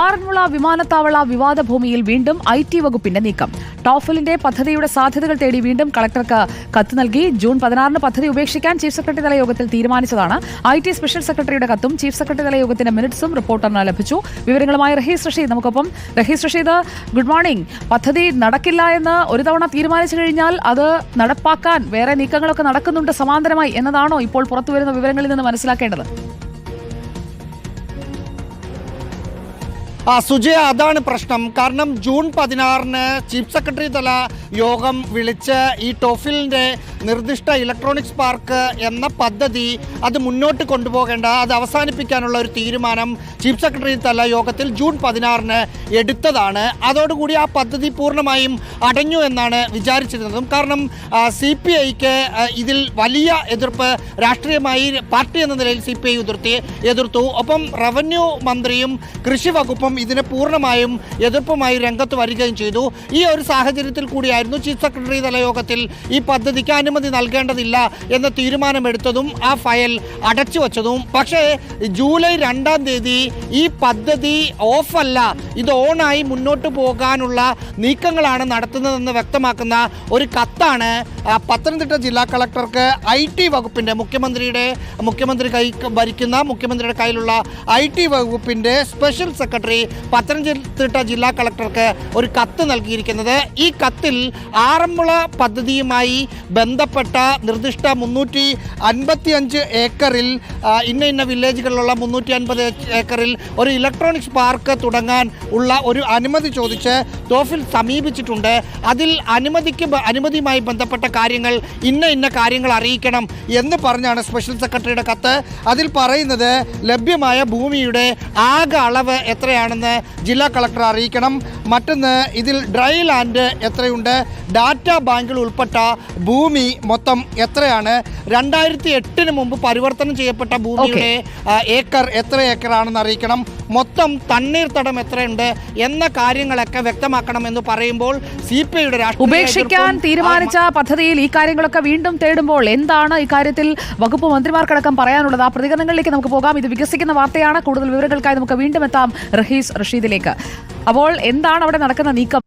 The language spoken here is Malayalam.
ആറന്മുള വിമാനത്താവള വിവാദ ഭൂമിയിൽ വീണ്ടും ഐ ടി വകുപ്പിന്റെ നീക്കം. ടോഫലിന്റെ പദ്ധതിയുടെ സാധ്യതകൾ തേടി വീണ്ടും കളക്ടർക്ക് കത്ത് നൽകി. ജൂൺ പതിനാറിന് പദ്ധതി ഉപേക്ഷിക്കാൻ ചീഫ് സെക്രട്ടറി തല യോഗത്തിൽ തീരുമാനിച്ചതാണ്. ഐ ടി സ്പെഷ്യൽ സെക്രട്ടറിയുടെ കത്തും ചീഫ് സെക്രട്ടറി തല യോഗത്തിന്റെ മിനിറ്റ്സും റിപ്പോർട്ടറിന് ലഭിച്ചു. വിവരങ്ങളുമായി റഹീസ് റഷീദ്. നമുക്കൊപ്പം റഹീസ് റഷീദ് ഗുഡ് മോർണിംഗ്. പദ്ധതി നടക്കില്ല എന്ന് ഒരു തവണ തീരുമാനിച്ചു കഴിഞ്ഞാൽ അത് നടപ്പാക്കാൻ വേറെ നീക്കങ്ങളൊക്കെ നടക്കുന്നുണ്ട് സമാന്തരമായി എന്നതാണോ ഇപ്പോൾ പുറത്തുവരുന്ന വിവരങ്ങളിൽ നിന്ന് മനസ്സിലാക്കേണ്ടത്? ആ സുജയ അതാണ് പ്രശ്നം. കാരണം ജൂൺ പതിനാറിന് ചീഫ് സെക്രട്ടറി തല യോഗം വിളിച്ച് ഈ ടോഫിലിന്റെ നിർദ്ദിഷ്ട ഇലക്ട്രോണിക്സ് പാർക്ക് എന്ന പദ്ധതി അത് മുന്നോട്ട് കൊണ്ടുപോകേണ്ട അത് അവസാനിപ്പിക്കാനുള്ള ഒരു തീരുമാനം ചീഫ് സെക്രട്ടറി തല യോഗത്തിൽ ജൂൺ പതിനാറിന് എടുത്തതാണ്. അതോടുകൂടി ആ പദ്ധതി പൂർണമായും അടഞ്ഞു എന്നാണ് വിചാരിച്ചിരുന്നതും. കാരണം സി പി ഐക്ക് ഇതിൽ വലിയ എതിർപ്പ് രാഷ്ട്രീയമായി പാർട്ടി എന്ന നിലയിൽ സി പി ഐ എതിർത്തി എതിർത്തു. ഒപ്പം റവന്യൂ മന്ത്രിയും കൃഷി വകുപ്പും ഇതിനെ പൂർണമായും എതിർപ്പുമായി രംഗത്ത് വരികയും ചെയ്തു. ഈ ഒരു സാഹചര്യത്തിൽ കൂടിയായിരുന്നു ചീഫ് സെക്രട്ടറി തല യോഗത്തിൽ ഈ പദ്ധതിക്ക് അനുമതി നൽകേണ്ടതില്ല എന്ന തീരുമാനമെടുത്തതും ആ ഫയൽ അടച്ചു വച്ചതും. പക്ഷേ ജൂലൈ രണ്ടാം തീയതി ഈ പദ്ധതി ഓഫല്ല. ഇത് ഓണായി മുന്നോട്ട് പോകാനുള്ള നീക്കങ്ങളാണ് നടത്തുന്നതെന്ന് വ്യക്തമാക്കുന്ന ഒരു കത്താണ് പത്തനംതിട്ട ജില്ലാ കളക്ടർക്ക് ഐ ടി വകുപ്പിന്റെ മുഖ്യമന്ത്രിയുടെ മുഖ്യമന്ത്രി കൈ ഭരിക്കുന്ന മുഖ്യമന്ത്രിയുടെ കയ്യിലുള്ള ഐ ടി വകുപ്പിന്റെ സ്പെഷ്യൽ സെക്രട്ടറി പത്തനംതിട്ട ജില്ലാ കളക്ടർക്ക് ഒരു കത്ത് നൽകിയിരിക്കുന്നത്. ഈ കത്തിൽ ആറന്മുള പദ്ധതിയുമായി ബന്ധപ്പെട്ട നിർദ്ദിഷ്ട മുന്നൂറ്റി അൻപത്തിയഞ്ച് ഏക്കറിൽ ആ, ഇന്ന ഇന്ന വില്ലേജുകളിലുള്ള മുന്നൂറ്റി അൻപത് ഏക്കറിൽ ഒരു ഇലക്ട്രോണിക്സ് പാർക്ക് തുടങ്ങാൻ ഉള്ള ഒരു അനുമതി ചോദിച്ച് തോഫിൽ സമീപിച്ചിട്ടുണ്ട്. അതിൽ അനുമതിക്ക് അനുമതിയുമായി ബന്ധപ്പെട്ട കാര്യങ്ങൾ ഇന്ന ഇന്ന കാര്യങ്ങൾ അറിയിക്കണം എന്ന് പറഞ്ഞാണ് സ്പെഷ്യൽ സെക്രട്ടറിയുടെ കത്ത്. അതിൽ പറയുന്നത് ലഭ്യമായ ഭൂമിയുടെ ആകെ അളവ് എത്രയാണെന്ന് ജില്ലാ കളക്ടർ അറിയിക്കണം. മറ്റൊന്ന് ഇതിൽ ഡ്രൈ ലാൻഡ് എത്രയുണ്ട്? ഡാറ്റ ബാങ്കിൽ ഉൾപ്പെട്ട ഭൂമി മൊത്തം എത്രയാണ്? രണ്ടായിരത്തി എട്ടിന് മുമ്പ് പരിവർത്തനം ചെയ്യപ്പെട്ട ഭൂമിയുടെ ഏക്കർ എത്ര ഏക്കറാണെന്ന് അറിയിക്കണം. മൊത്തം തണ്ണീർത്തടം എത്രയുണ്ട് എന്ന കാര്യങ്ങളൊക്കെ വ്യക്തമാക്കണം എന്ന് പറയുമ്പോൾ സി പി ഐയുടെ ഉപേക്ഷിക്കാൻ തീരുമാനിച്ച പദ്ധതിയിൽ ഈ കാര്യങ്ങളൊക്കെ വീണ്ടും തേടുമ്പോൾ എന്താണ് ഇക്കാര്യത്തിൽ വകുപ്പ് മന്ത്രിമാർക്കടക്കം പറയാനുള്ളത്? ആ പ്രതികരണങ്ങളിലേക്ക് നമുക്ക് പോകാം. ഇത് വികസിക്കുന്ന വാർത്തയാണ്. കൂടുതൽ വിവരങ്ങൾക്കായി നമുക്ക് വീണ്ടും എത്താം. റഹീസ് റഷീദിലേക്ക്. അപ്പോൾ എന്താണ് അവിടെ നടക്കുന്ന നീക്കം?